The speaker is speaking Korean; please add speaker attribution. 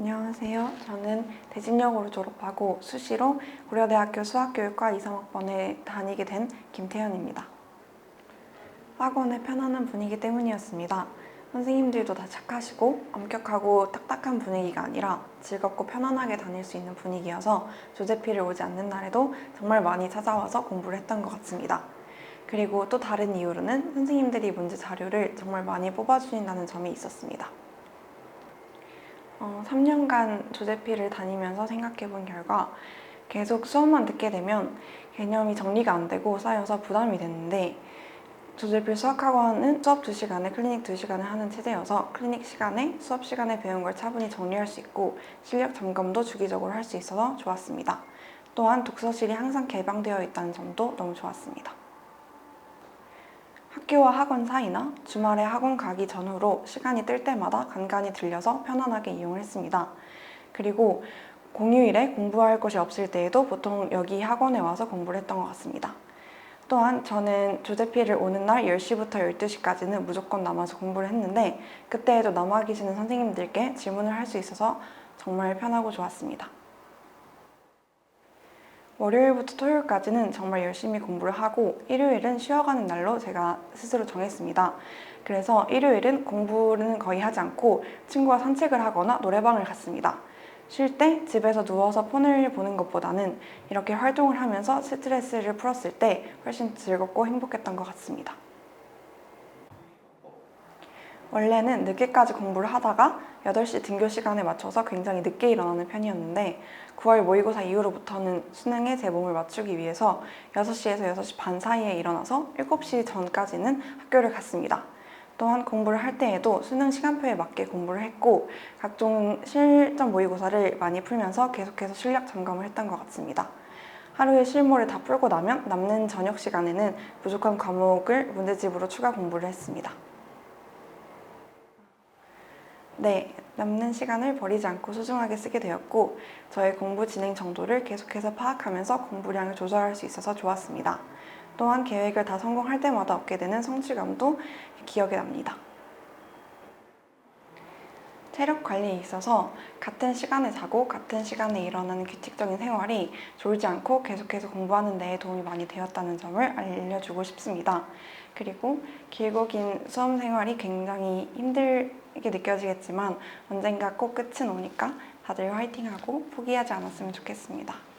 Speaker 1: 안녕하세요. 저는 대진여고를 졸업하고 수시로 고려대학교 수학교육과 2, 3학번에 다니게 된 김태현입니다. 학원의 편안한 분위기 때문이었습니다. 선생님들도 다 착하시고 엄격하고 딱딱한 분위기가 아니라 즐겁고 편안하게 다닐 수 있는 분위기여서 조제피를 오지 않는 날에도 정말 많이 찾아와서 공부를 했던 것 같습니다. 그리고 또 다른 이유로는 선생님들이 문제 자료를 정말 많이 뽑아주신다는 점이 있었습니다. 어, 3년간 조제피를 다니면서 생각해 본 결과 계속 수업만 듣게 되면 개념이 정리가 안 되고 쌓여서 부담이 됐는데 조제필 수학학원은 수업 2시간에 클리닉 2시간을 하는 체제여서 클리닉 시간에 수업 시간에 배운 걸 차분히 정리할 수 있고 실력 점검도 주기적으로 할 수 있어서 좋았습니다. 또한 독서실이 항상 개방되어 있다는 점도 너무 좋았습니다. 학교와 학원 사이나 주말에 학원 가기 전후로 시간이 뜰 때마다 간간히 들려서 편안하게 이용을 했습니다. 그리고 공휴일에 공부할 것이 없을 때에도 보통 여기 학원에 와서 공부를 했던 것 같습니다. 또한 저는 조제피를 오는 날 10시부터 12시까지는 무조건 남아서 공부를 했는데 그때에도 남아 계시는 선생님들께 질문을 할 수 있어서 정말 편하고 좋았습니다. 월요일부터 토요일까지는 정말 열심히 공부를 하고 일요일은 쉬어가는 날로 제가 스스로 정했습니다. 그래서 일요일은 공부는 거의 하지 않고 친구와 산책을 하거나 노래방을 갔습니다. 쉴 때 집에서 누워서 폰을 보는 것보다는 이렇게 활동을 하면서 스트레스를 풀었을 때 훨씬 즐겁고 행복했던 것 같습니다. 원래는 늦게까지 공부를 하다가 8시 등교 시간에 맞춰서 굉장히 늦게 일어나는 편이었는데 9월 모의고사 이후로부터는 수능에 제 몸을 맞추기 위해서 6시에서 6시 반 사이에 일어나서 7시 전까지는 학교를 갔습니다. 또한 공부를 할 때에도 수능 시간표에 맞게 공부를 했고 각종 실전 모의고사를 많이 풀면서 계속해서 실력 점검을 했던 것 같습니다. 하루에 실무를 다 풀고 나면 남는 저녁 시간에는 부족한 과목을 문제집으로 추가 공부를 했습니다. 네, 남는 시간을 버리지 않고 소중하게 쓰게 되었고 저의 공부 진행 정도를 계속해서 파악하면서 공부량을 조절할 수 있어서 좋았습니다. 또한 계획을 다 성공할 때마다 얻게 되는 성취감도 기억에 납니다. 체력 관리에 있어서 같은 시간에 자고 같은 시간에 일어나는 규칙적인 생활이 졸지 않고 계속해서 공부하는 데 도움이 많이 되었다는 점을 알려주고 싶습니다. 그리고 길고 긴 수험 생활이 굉장히 힘들게 느껴지겠지만 언젠가 꼭 끝은 오니까 다들 화이팅하고 포기하지 않았으면 좋겠습니다.